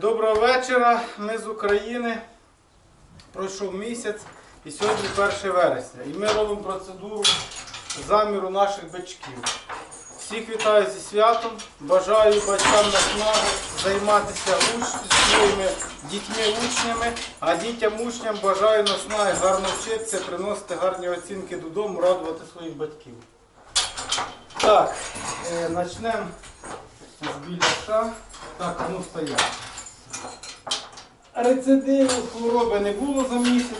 Доброго вечора. Ми з України. Пройшов місяць і сьогодні 1 вересня. І ми робимо процедуру заміру наших бичків. Всіх вітаю зі святом. Бажаю батькам наснаги займатися своїми дітьми-учнями, а дітям-учням бажаю наснаги гарно вчитися, приносити гарні оцінки додому, радувати своїх батьків. Так, е, почнемо з біляша. Так, а ну стоять. Рецидиву хвороби не було за місяць.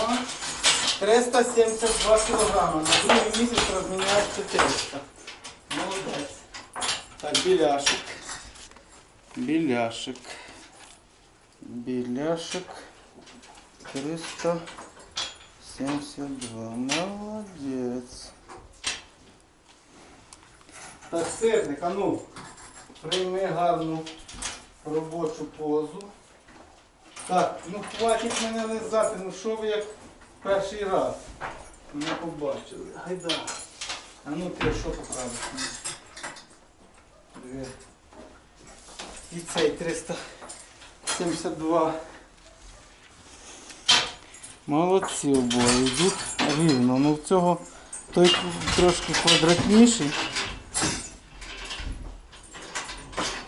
О, 372 кілограми. На другий місяць розміняють 400. Молодець. Так, біляшик. Біляшик. Біляшик. 372. Молодець. Так, сирник, а ну, Прийми гарну робочу позу. Так, ну хватить мене лизати, ну що ви як перший раз не побачили. Гайда. А ну ти що покажеш? Диви. І цей 372. Молодці обоє, йдуть рівно. Ну в цього той трошки квадратніший.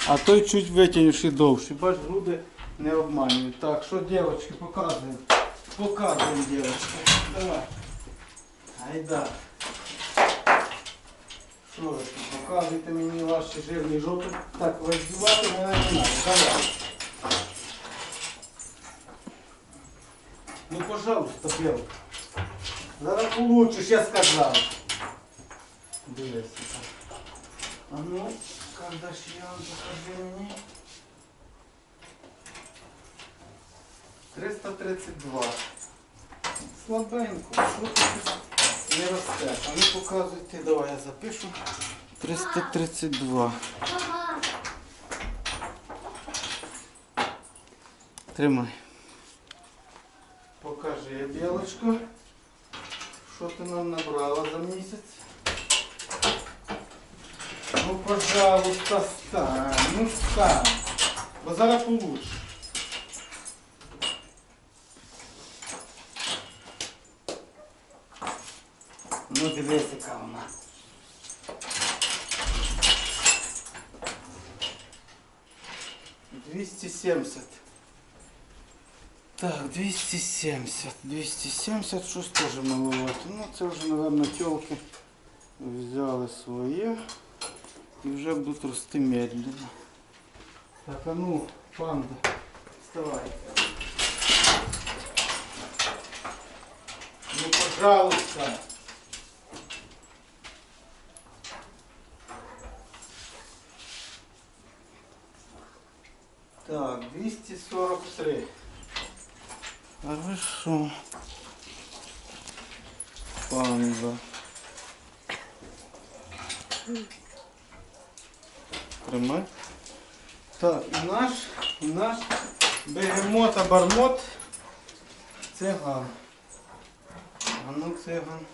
А той чуть витягнувши довший. Бач, груди не обманюють. Так, що дівчатки, показуємо. Показуємо, дівчатки. Давай. Айда. Що ви тут? Показуйте мені ваші жирні жопи. Так, роздівати мене не треба. Давай. Ну, пожалуйста, белка. Зараз получиш, я сказав. Дивися. А ну, Кардашьян, покажи мені. 332. Слабенько, що тут не росте. А ну показуйте, давай я запишу. 332. Тримай. Покажи, білочко. Що ти нам набрала за місяць? Ну, пожалуйста, стань, ну стань. Бо зараз получиш. Ну, дивись, яка вона. Двісті сімдесят. Так, 270. 270, щось теж маловато. Ну, це вже, мабуть, тілки взяли своє і вже будуть рости медленно. Так, а ну, панда, вставай. Ну, пожалуйста. Так, 243. Хорошо. Панда. Тримай. Так, наш, наш бегемот абармот циган. А ну циган,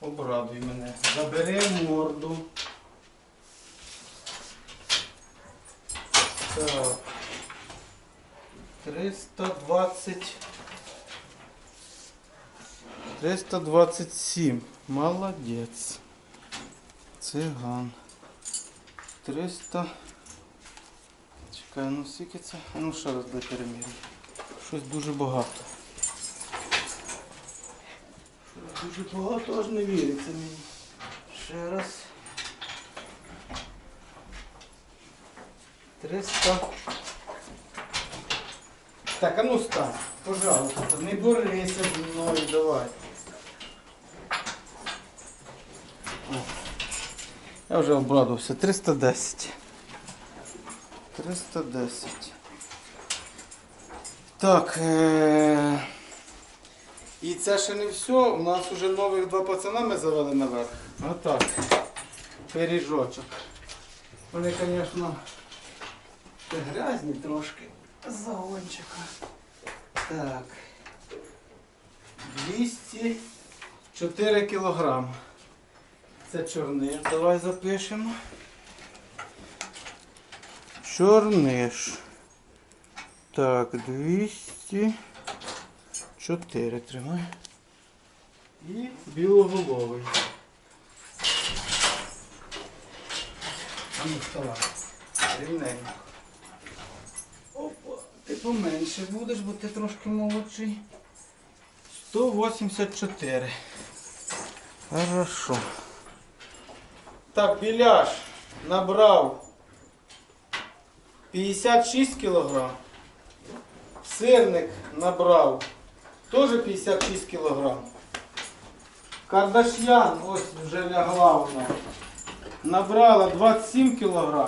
обрадуй мене. Забери морду. Так. 320. 327. Молодець. Циган. 300. Чекай, ну скільки це? А Ну ще раз дай перемірю. Щось дуже багато. Щось дуже багато, аж не віриться мені. Ще раз. 300. Так, а ну стань, пожалуйста, не борися зі мною, давай. О, Я вже обрадувався. 310. 310. Так. Е- і це ще не все. У нас вже нових два пацана ми завели наверх. Отак. Пиріжочок. Вони, звісно, грязні трошки. З Загончика. Так. 204 кілограм. Це чорнир. Давай запишемо. Чорниш. Так, 204 тримай. І білоголовий. А ну вставай. Рівненько. Опа, ти поменше будеш, бо ти трошки молодший. 184. Хорошо. Так, біляш набрав 56 кг. Сирник набрав теж 56 кг. Кардаш'ян, ось вже лягла вона, набрала 27 кг.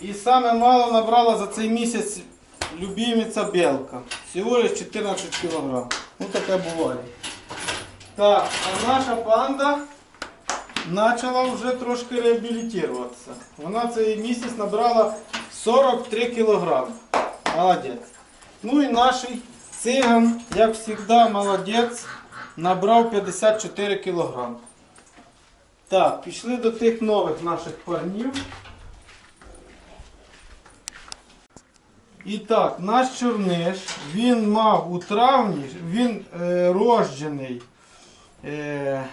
І саме мало набрала за цей місяць любимиця белка. Всього лиш 14 кг. Ну таке буває. Так, а наша панда почала вже трошки реабілітуватися. Вона цей місяць набрала 43 кг. Молодець. Ну і наш циган, як завжди, молодець, набрав 54 кг. Так, пішли до тих нових наших парнів. І так, наш чорниш, він мав у травні, він е, роджений е,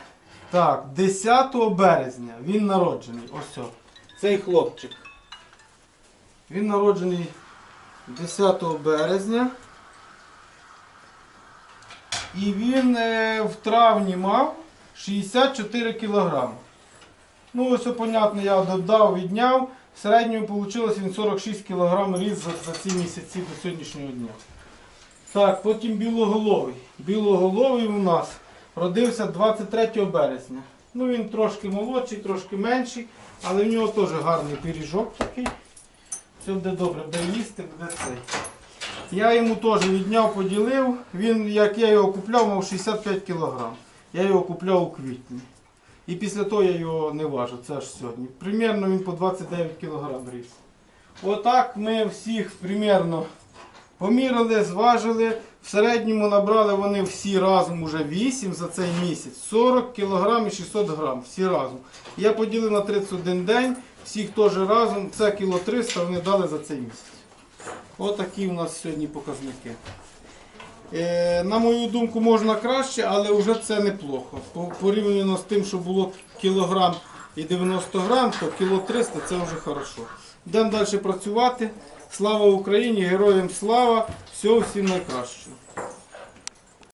так, 10 березня. Він народжений. Ось о, цей хлопчик. Він народжений 10 березня. І він е, в травні мав 64 кг. Ну, ось, понятно, я додав, відняв. В середньому вийшло він 46 кг ріс за, за ці місяці до сьогоднішнього дня. Так, потім білоголовий. Білоголовий у нас родився 23 березня. Ну він трошки молодший, трошки менший, але в нього теж гарний пиріжок такий. Все буде добре, буде їсти, буде цей. Я йому теж відняв, поділив. Він, як я його купляв, мав 65 кг. Я його купляв у квітні. І після того я його не важу, це аж сьогодні. Примірно він по 29 кг ріс. Отак ми всіх примірно поміряли, зважили. В середньому набрали вони всі разом уже 8 за цей місяць. 40 кг і 600 г. Всі разом. Я поділив на 31 день, всіх теж разом. Це кіло 300 вони дали за цей місяць. Отакі у нас сьогодні показники. Е, на мою думку, можна краще, але вже це неплохо. Порівняно з тим, що було кілограм і 90 грам, то кіло 300 це вже хорошо. Йдемо далі працювати. Слава Україні, героям слава! Всього всім найкращого.